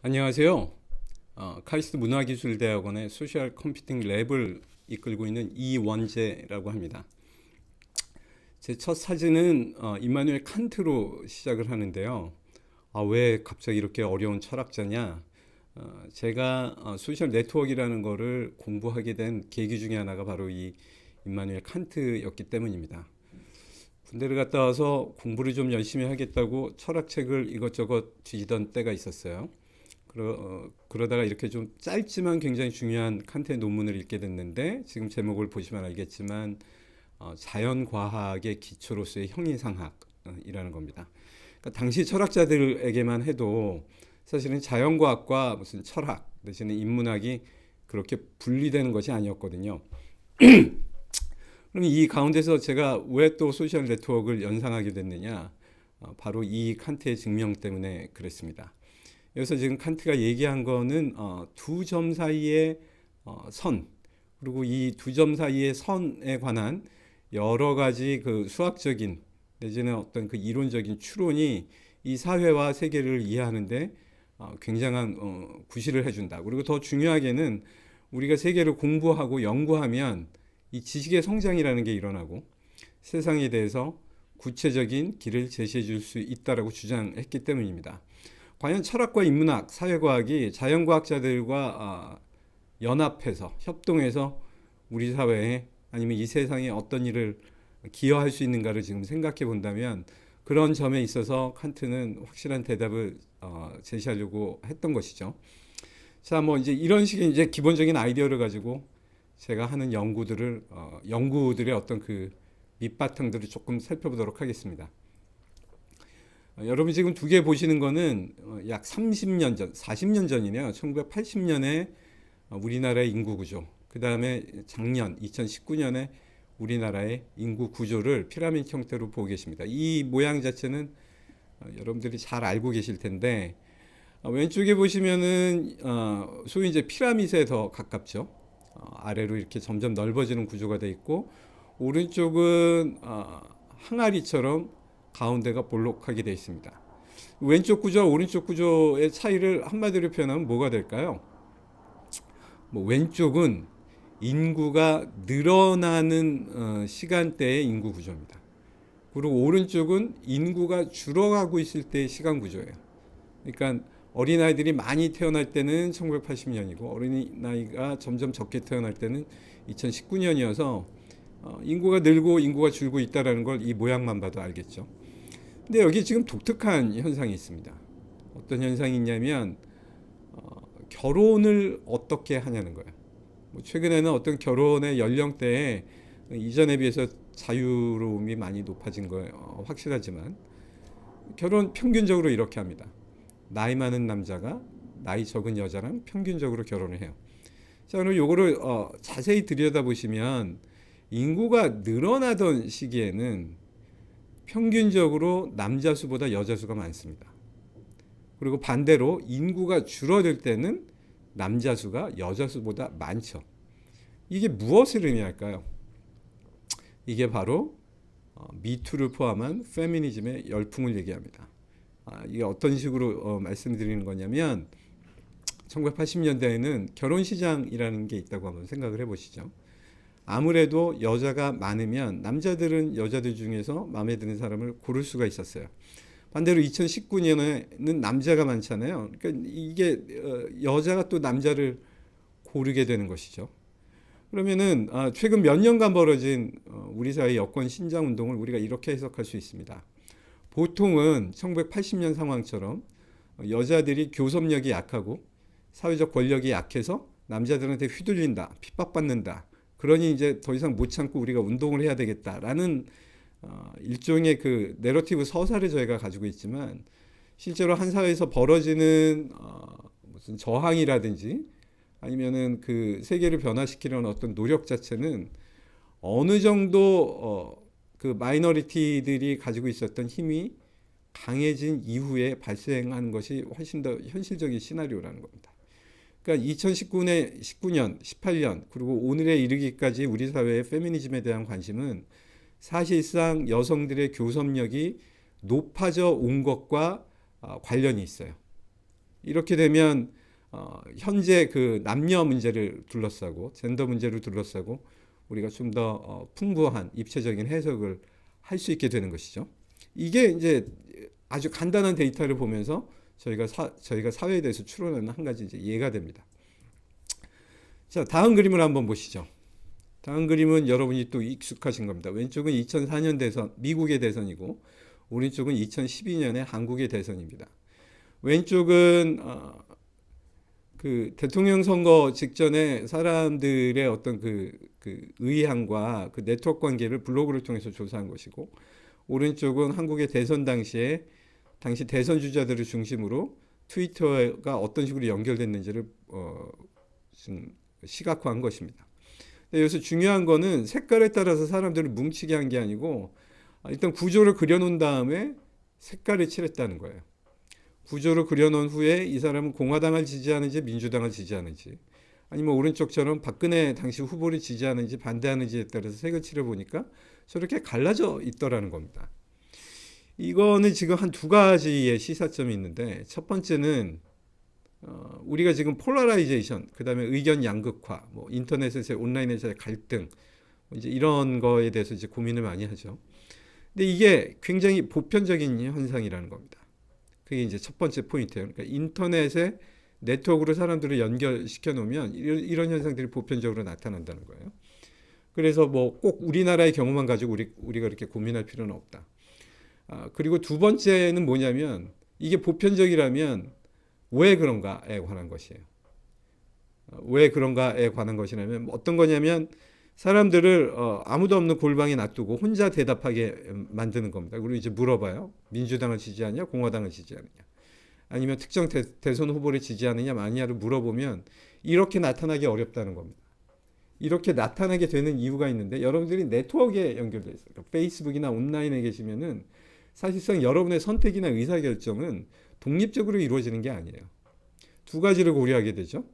안녕하세요. 어, 카이스트 문화기술대학원의 소셜 컴퓨팅 랩을 이끌고 있는 이원재라고 합니다. 제 첫 사진은 어, 임마누엘 칸트로 시작을 하는데요. 아, 왜 갑자기 이렇게 어려운 철학자냐? 어, 제가 어, 소셜 네트워크라는 거를 공부하게 된 계기 중에 하나가 바로 이 임마누엘 칸트였기 때문입니다. 군대를 갔다 와서 공부를 좀 열심히 하겠다고 철학책을 이것저것 뒤지던 때가 있었어요. 그러, 어, 그러다가 이렇게 좀 짧지만 굉장히 중요한 칸트의 논문을 읽게 됐는데 지금 제목을 보시면 알겠지만 어, 자연과학의 기초로서의 형이상학이라는 겁니다. 그러니까 당시 철학자들에게만 해도 사실은 자연과학과 무슨 철학 대신에 인문학이 그렇게 분리되는 것이 아니었거든요. 그럼 이 가운데서 제가 왜 또 소셜 네트워크를 연상하게 됐느냐? 어, 바로 이 칸트의 증명 때문에 그랬습니다. 여기서 지금 칸트가 얘기한 거는 어, 두 점 사이의 어, 선 그리고 이 두 점 사이의 선에 관한 여러 가지 그 수학적인 내지는 어떤 그 이론적인 추론이 이 사회와 세계를 이해하는데 어, 굉장한 어, 구실을 해준다. 그리고 더 중요하게는 우리가 세계를 공부하고 연구하면 이 지식의 성장이라는 게 일어나고 세상에 대해서 구체적인 길을 제시해 줄 수 있다라고 주장했기 때문입니다. 과연 철학과 인문학, 사회과학이 자연과학자들과 아, 연합해서 협동해서 우리 사회에 아니면 이 세상에 어떤 일을 기여할 수 있는가를 지금 생각해 본다면 그런 점에 있어서 칸트는 확실한 대답을 어, 제시하려고 했던 것이죠. 자, 뭐 이제 이런 식의 이제 기본적인 아이디어를 가지고 제가 하는 연구들을 어, 연구들의 어떤 그 밑바탕들을 조금 살펴보도록 하겠습니다. 어, 여러분 지금 두 개 보시는 거는 어, 약 30년 전, 40년 전이네요. 1980년에 어, 우리나라의 인구 구조. 그 다음에 작년 2019년에 우리나라의 인구 구조를 피라미드 형태로 보고 계십니다. 이 모양 자체는 어, 여러분들이 잘 알고 계실 텐데 어, 왼쪽에 보시면은 어, 소위 이제 피라미드에 더 가깝죠. 어, 아래로 이렇게 점점 넓어지는 구조가 돼 있고 오른쪽은 어, 항아리처럼 가운데가 볼록하게 되어 있습니다. 왼쪽 구조와 오른쪽 구조의 차이를 한마디로 표현하면 뭐가 될까요? 뭐 왼쪽은 인구가 늘어나는 어, 시간대의 인구 구조입니다. 그리고 오른쪽은 인구가 줄어가고 있을 때의 시간 구조예요. 그러니까 어린아이들이 많이 태어날 때는 1980년이고 어린아이가 점점 적게 태어날 때는 2019년이어서 어, 인구가 늘고 인구가 줄고 있다라는 걸 이 모양만 봐도 알겠죠. 근데 여기 지금 독특한 현상이 있습니다. 어떤 현상이 있냐면 어, 결혼을 어떻게 하냐는 거예요. 뭐 최근에는 어떤 결혼의 연령대에 이전에 비해서 자유로움이 많이 높아진 거예요. 어, 확실하지만 결혼 평균적으로 이렇게 합니다. 나이 많은 남자가 나이 적은 여자랑 평균적으로 결혼을 해요. 자, 그럼 요거를 어, 자세히 들여다보시면 인구가 늘어나던 시기에는 평균적으로 남자 수보다 여자 수가 많습니다. 그리고 반대로 인구가 줄어들 때는 남자 수가 여자 수보다 많죠. 이게 무엇을 의미할까요? 이게 바로 어, 미투를 포함한 페미니즘의 열풍을 얘기합니다. 아, 이게 어떤 식으로 어, 말씀드리는 거냐면 1980년대에는 결혼 시장이라는 게 있다고 한번 생각을 해보시죠. 아무래도 여자가 많으면 남자들은 여자들 중에서 마음에 드는 사람을 고를 수가 있었어요. 반대로 2019년에는 남자가 많잖아요. 그러니까 이게 어, 여자가 또 남자를 고르게 되는 것이죠. 그러면은 아, 최근 몇 년간 벌어진 어, 우리 사회 여권 신장 운동을 우리가 이렇게 해석할 수 있습니다. 보통은 1980년 상황처럼 여자들이 교섭력이 약하고 사회적 권력이 약해서 남자들한테 휘둘린다, 핍박받는다. 그러니 이제 더 이상 못 참고 우리가 운동을 해야 되겠다라는 어, 일종의 그 내러티브 서사를 저희가 가지고 있지만 실제로 한 사회에서 벌어지는 어, 무슨 저항이라든지 아니면은 그 세계를 변화시키려는 어떤 노력 자체는 어느 정도 어, 그 마이너리티들이 가지고 있었던 힘이 강해진 이후에 발생하는 것이 훨씬 더 현실적인 시나리오라는 겁니다. 그러니까 2019년, 19년, 18년 그리고 오늘에 이르기까지 우리 사회의 페미니즘에 대한 관심은 사실상 여성들의 교섭력이 높아져 온 것과 아, 관련이 있어요. 이렇게 되면 어, 현재 그 남녀 문제를 둘러싸고 젠더 문제를 둘러싸고 우리가 좀더 어, 풍부한 입체적인 해석을 할 수 있게 되는 것이죠. 이게 이제 아주 간단한 데이터를 보면서 저희가 사, 저희가 사회에 대해서 추론하는 한 가지 이제 이해가 됩니다. 자, 다음 그림을 한번 보시죠. 다음 그림은 여러분이 또 익숙하신 겁니다. 왼쪽은 2004년 대선, 미국의 대선이고, 오른쪽은 2012년의 한국의 대선입니다. 왼쪽은 어, 그 대통령 선거 직전에 사람들의 어떤 그, 그 의향과 그 네트워크 관계를 블로그를 통해서 조사한 것이고, 오른쪽은 한국의 대선 당시에 당시 대선 주자들을 중심으로 트위터가 어떤 식으로 연결됐는지를 어, 좀 시각화한 것입니다. 여기서 중요한 거는 색깔에 따라서 사람들을 뭉치게 한 게 아니고 아, 일단 구조를 그려놓은 다음에 색깔을 칠했다는 거예요. 구조를 그려놓은 후에 이 사람은 공화당을 지지하는지 민주당을 지지하는지 아니면 오른쪽처럼 박근혜 당시 후보를 지지하는지 반대하는지에 따라서 색을 칠해보니까 저렇게 갈라져 있더라는 겁니다. 이거는 지금 한 두 가지의 시사점이 있는데 첫 번째는 어, 우리가 지금 폴라라이제이션, 그 다음에 의견 양극화, 뭐 인터넷에서의 온라인에서의 갈등, 뭐 이제 이런 거에 대해서 이제 고민을 많이 하죠. 근데 이게 굉장히 보편적인 현상이라는 겁니다. 그게 이제 첫 번째 포인트예요. 그러니까 인터넷에 네트워크로 사람들을 연결시켜 놓으면 이런 현상들이 보편적으로 나타난다는 거예요. 그래서 뭐 꼭 우리나라의 경우만 가지고 우리, 우리가 이렇게 고민할 필요는 없다. 아, 그리고 두 번째는 뭐냐면 이게 보편적이라면 왜 그런가에 관한 것이에요. 어, 왜 그런가에 관한 것이라면 뭐 어떤 거냐면 사람들을 어, 아무도 없는 골방에 놔두고 혼자 대답하게 만드는 겁니다. 그리고 이제 물어봐요. 민주당을 지지하냐, 공화당을 지지하느냐, 아니면 특정 대, 대선 후보를 지지하느냐, 마냐를 물어보면 이렇게 나타나기 어렵다는 겁니다. 이렇게 나타나게 되는 이유가 있는데 여러분들이 네트워크에 연결돼 있어요. 그러니까 페이스북이나 온라인에 계시면은 사실상 여러분의 선택이나 의사결정은 독립적으로 이루어지는 게 아니에요. 두 가지를 고려하게 되죠.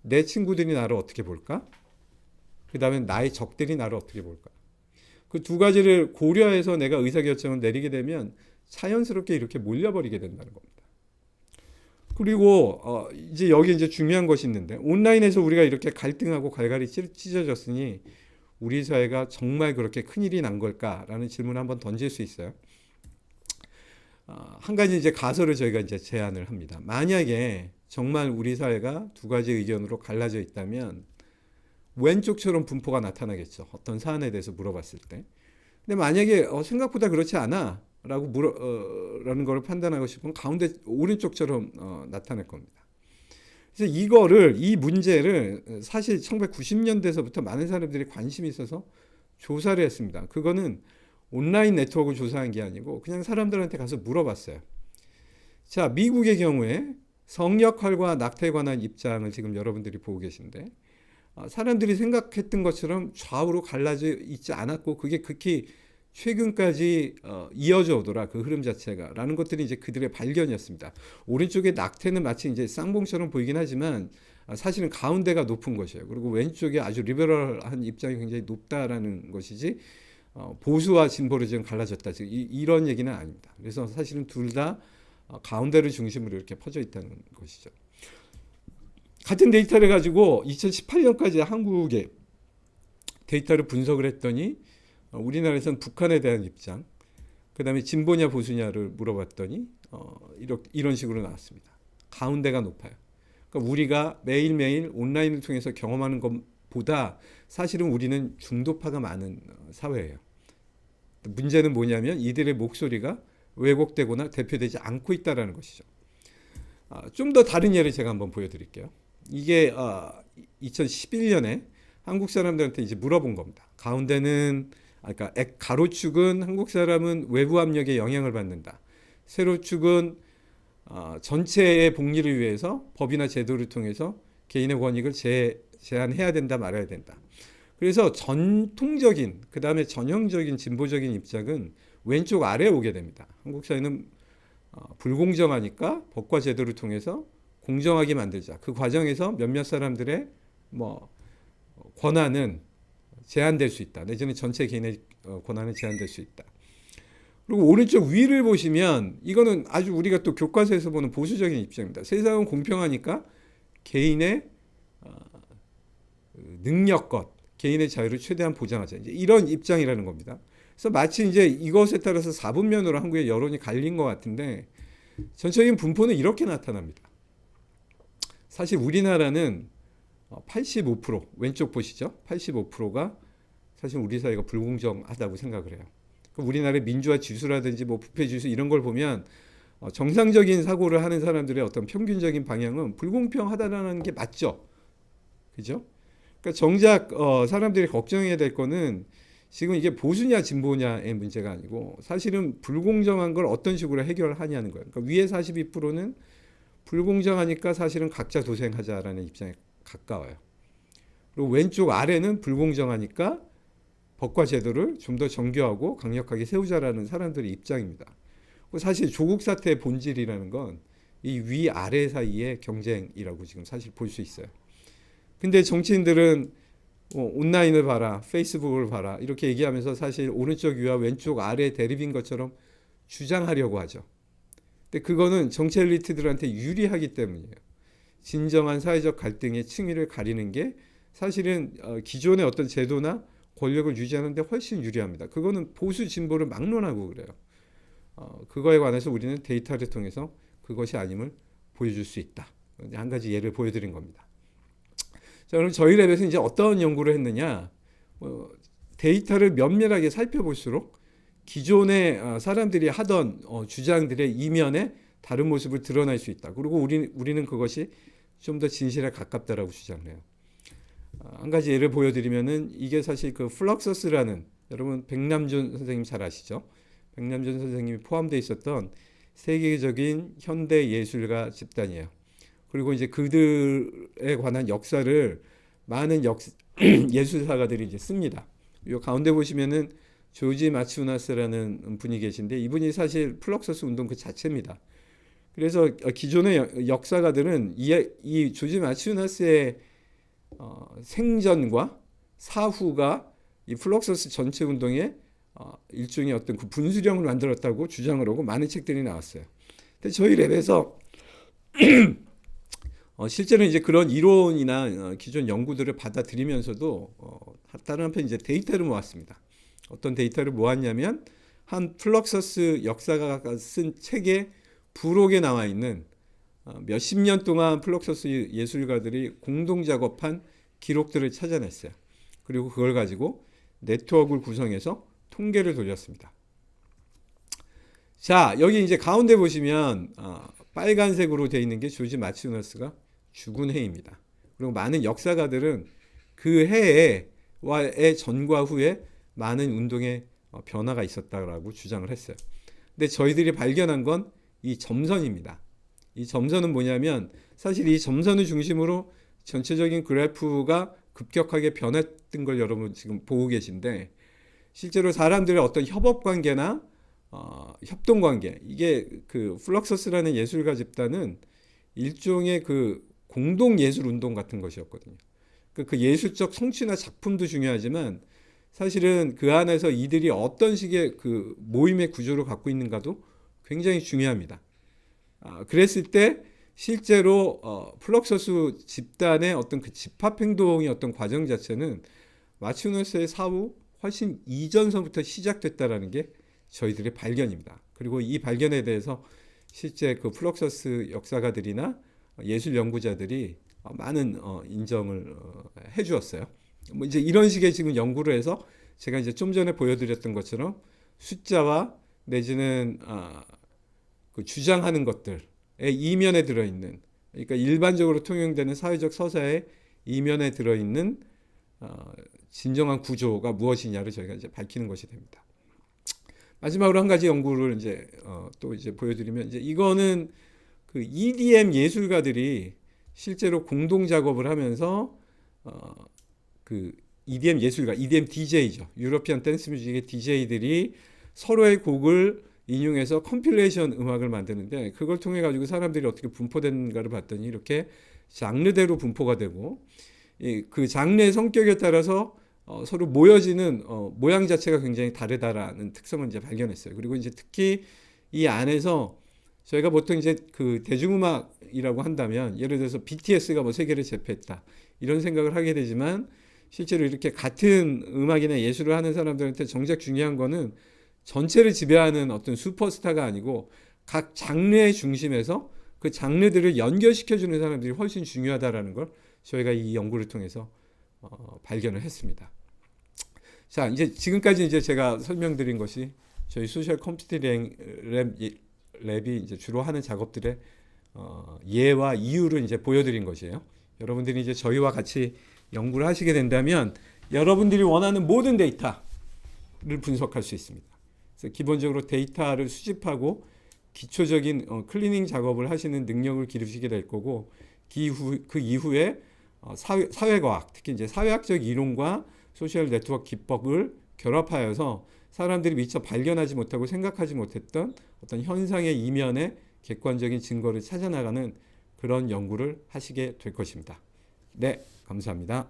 내 친구들이 나를 어떻게 볼까? 그 다음에 나의 적들이 나를 어떻게 볼까? 그 두 가지를 고려해서 내가 의사결정을 내리게 되면 자연스럽게 이렇게 몰려버리게 된다는 겁니다. 그리고 어 이제 여기 이제 중요한 것이 있는데 온라인에서 우리가 이렇게 갈등하고 갈갈이 찢어졌으니 우리 사회가 정말 그렇게 큰 일이 난 걸까라는 질문을 한번 던질 수 있어요. 어, 한 가지 이제 가설을 저희가 이제 제안을 합니다. 만약에 정말 우리 사회가 두 가지 의견으로 갈라져 있다면 왼쪽처럼 분포가 나타나겠죠. 어떤 사안에 대해서 물어봤을 때. 근데 만약에 어, 생각보다 그렇지 않아. 라고 물어, 어, 라는 걸 판단하고 싶으면 가운데 오른쪽처럼 어, 나타날 겁니다. 그래서 이거를, 이 문제를 사실 1990년대에서부터 많은 사람들이 관심이 있어서 조사를 했습니다. 그거는 온라인 네트워크 조사한 게 아니고 그냥 사람들한테 가서 물어봤어요. 자, 미국의 경우에 성역할과 낙태에 관한 입장을 지금 여러분들이 보고 계신데 아, 사람들이 생각했던 것처럼 좌우로 갈라져 있지 않았고 그게 극히 최근까지 어, 이어져 오더라 그 흐름 자체가라는 것들이 이제 그들의 발견이었습니다. 오른쪽에 낙태는 마치 이제 쌍봉처럼 보이긴 하지만 아, 사실은 가운데가 높은 것이에요. 그리고 왼쪽에 아주 리베럴한 입장이 굉장히 높다라는 것이지 어, 보수와 진보로 지금 갈라졌다. 지금 이, 이런 얘기는 아닙니다. 그래서 사실은 둘다 어, 가운데를 중심으로 이렇게 퍼져 있다는 것이죠. 같은 데이터를 가지고 2018년까지 한국의 데이터를 분석을 했더니 어, 우리나라에서는 북한에 대한 입장, 그 다음에 진보냐 보수냐를 물어봤더니 어, 이런, 이런 식으로 나왔습니다. 가운데가 높아요. 그러니까 우리가 매일매일 온라인을 통해서 경험하는 것보다 사실은 우리는 중도파가 많은 어, 사회예요. 문제는 뭐냐면 이들의 목소리가 왜곡되거나 대표되지 않고 있다는 것이죠. 아, 좀더 다른 예를 제가 한번 보여드릴게요. 이게 어, 2011년에 한국 사람들한테 이제 물어본 겁니다. 가운데는 아, 그러니까 액 가로축은 한국 사람은 외부 압력에 영향을 받는다. 세로축은 어, 전체의 복리를 위해서 법이나 제도를 통해서 개인의 권익을 제, 제한해야 된다 말아야 된다. 그래서 전통적인 그 다음에 전형적인 진보적인 입장은 왼쪽 아래에 오게 됩니다. 한국 사회는 어, 불공정하니까 법과 제도를 통해서 공정하게 만들자. 그 과정에서 몇몇 사람들의 뭐 권한은 제한될 수 있다. 내지는 전체 개인의 어, 권한은 제한될 수 있다. 그리고 오른쪽 위를 보시면 이거는 아주 우리가 또 교과서에서 보는 보수적인 입장입니다. 세상은 공평하니까 개인의 어, 능력껏 개인의 자유를 최대한 보장하자. 이제 이런 입장이라는 겁니다. 그래서 마치 이제 이것에 따라서 사분면으로 한국의 여론이 갈린 것 같은데 전체적인 분포는 이렇게 나타납니다. 사실 우리나라는 85% 왼쪽 보시죠? 85%가 사실 우리 사회가 불공정하다고 생각을 해요. 그럼 우리나라의 민주화 지수라든지 뭐 부패 지수 이런 걸 보면 어, 정상적인 사고를 하는 사람들의 어떤 평균적인 방향은 불공평하다라는 게 맞죠. 그죠? 그러니까 정작 어, 사람들이 걱정해야 될 거는 지금 이게 보수냐 진보냐의 문제가 아니고 사실은 불공정한 걸 어떤 식으로 해결하냐는 거예요. 그러니까 위에 42%는 불공정하니까 사실은 각자 도생하자라는 입장에 가까워요. 그리고 왼쪽 아래는 불공정하니까 법과 제도를 좀 더 정교하고 강력하게 세우자라는 사람들의 입장입니다. 사실 조국 사태의 본질이라는 건 이 위 아래 사이의 경쟁이라고 지금 사실 볼 수 있어요. 근데 정치인들은 어, 온라인을 봐라, 페이스북을 봐라 이렇게 얘기하면서 사실 오른쪽 위와 왼쪽 아래 대립인 것처럼 주장하려고 하죠. 근데 그거는 정치 엘리트들한테 유리하기 때문이에요. 진정한 사회적 갈등의 층위를 가리는 게 사실은 어, 기존의 어떤 제도나 권력을 유지하는데 훨씬 유리합니다. 그거는 보수 진보를 막론하고 그래요. 어, 그거에 관해서 우리는 데이터를 통해서 그것이 아님을 보여줄 수 있다. 한 가지 예를 보여드린 겁니다. 자, 그럼 저희 랩에서 이제 어떤 연구를 했느냐? 뭐, 데이터를 면밀하게 살펴볼수록 기존의 어, 사람들이 하던 어, 주장들의 이면에 다른 모습을 드러낼 수 있다. 그리고 우리, 우리는 그것이 좀 더 진실에 가깝다라고 주장을 해요. 어, 한 가지 예를 보여드리면은 이게 사실 그 플럭서스라는 여러분 백남준 선생님 잘 아시죠? 백남준 선생님이 포함되어 있었던 세계적인 현대 예술가 집단이에요. 그리고 이제 그들에 관한 역사를 많은 역 예술사가들이 이제 씁니다. 이 가운데 보시면은 조지 마치우나스라는 분이 계신데 이분이 사실 플럭서스 운동 그 자체입니다. 그래서 기존의 역사가들은 이, 이 조지 마치우나스의 어, 생전과 사후가 이 플럭서스 전체 운동의 어, 일종의 어떤 그 분수령을 만들었다고 주장을 하고 많은 책들이 나왔어요. 근데 저희 랩에서 어, 실제로 이제 그런 이론이나 어, 기존 연구들을 받아들이면서도 어, 다른 한편 이제 데이터를 모았습니다. 어떤 데이터를 모았냐면 한 플럭서스 역사가가 쓴 책의 부록에 나와 있는 어, 몇십 년 동안 플럭서스 예술가들이 공동 작업한 기록들을 찾아냈어요. 그리고 그걸 가지고 네트워크를 구성해서 통계를 돌렸습니다. 자, 여기 이제 가운데 보시면 어, 빨간색으로 되어 있는 게 조지 마치우너스가 죽은 해입니다. 그리고 많은 역사가들은 그 해에와의 전과 후에 많은 운동의 어, 변화가 있었다라고 주장을 했어요. 근데 저희들이 발견한 건 이 점선입니다. 이 점선은 뭐냐면 사실 이 점선을 중심으로 전체적인 그래프가 급격하게 변했던 걸 여러분 지금 보고 계신데 실제로 사람들의 어떤 협업 관계나 어, 협동 관계 이게 그 플럭서스라는 예술가 집단은 일종의 그 공동 예술 운동 같은 것이었거든요. 그, 그 예술적 성취나 작품도 중요하지만 사실은 그 안에서 이들이 어떤 식의 그 모임의 구조를 갖고 있는가도 굉장히 중요합니다. 아, 그랬을 때 실제로 어, 플럭서스 집단의 어떤 그 집합 행동의 어떤 과정 자체는 마치우너스의 사후 훨씬 이전서부터 시작됐다라는 게 저희들의 발견입니다. 그리고 이 발견에 대해서 실제 그 플럭서스 역사가들이나 예술 연구자들이 많은 어, 인정을 어, 해주었어요. 뭐 이제 이런 식의 지금 연구를 해서 제가 이제 좀 전에 보여드렸던 것처럼 숫자와 내지는 아, 그 주장하는 것들의 이면에 들어있는 그러니까 일반적으로 통용되는 사회적 서사의 이면에 들어있는 어, 진정한 구조가 무엇이냐를 저희가 이제 밝히는 것이 됩니다. 마지막으로 한 가지 연구를 이제 어, 또 이제 보여드리면 이제 이거는 그 EDM 예술가들이 실제로 공동 작업을 하면서 어, 그 EDM 예술가, EDM DJ죠. 유러피안 댄스 뮤직의 DJ들이 서로의 곡을 인용해서 컴필레이션 음악을 만드는데 그걸 통해 가지고 사람들이 어떻게 분포되는가를 봤더니 이렇게 장르대로 분포가 되고 그 장르의 성격에 따라서 어, 서로 모여지는 어, 모양 자체가 굉장히 다르다라는 특성을 이제 발견했어요. 그리고 이제 특히 이 안에서 저희가 보통 이제 그 대중음악이라고 한다면 예를 들어서 BTS가 뭐 세계를 제패했다 이런 생각을 하게 되지만 실제로 이렇게 같은 음악이나 예술을 하는 사람들한테 정작 중요한 거는 전체를 지배하는 어떤 슈퍼스타가 아니고 각 장르의 중심에서 그 장르들을 연결시켜주는 사람들이 훨씬 중요하다라는 걸 저희가 이 연구를 통해서 어, 발견을 했습니다. 자, 이제 지금까지 이제 제가 설명드린 것이 저희 소셜 컴퓨팅 랩, 랩이 이제 주로 하는 작업들의 어, 예와 이유를 이제 보여드린 것이에요. 여러분들이 이제 저희와 같이 연구를 하시게 된다면 여러분들이 원하는 모든 데이터를 분석할 수 있습니다. 그래서 기본적으로 데이터를 수집하고 기초적인 어, 클리닝 작업을 하시는 능력을 기르시게 될 거고 그, 이후, 그 이후에 어, 사회, 사회 과학 특히 이제 사회학적 이론과 소셜 네트워크 기법을 결합하여서 사람들이 미처 발견하지 못하고 생각하지 못했던 어떤 현상의 이면에 객관적인 증거를 찾아나가는 그런 연구를 하시게 될 것입니다. 네, 감사합니다.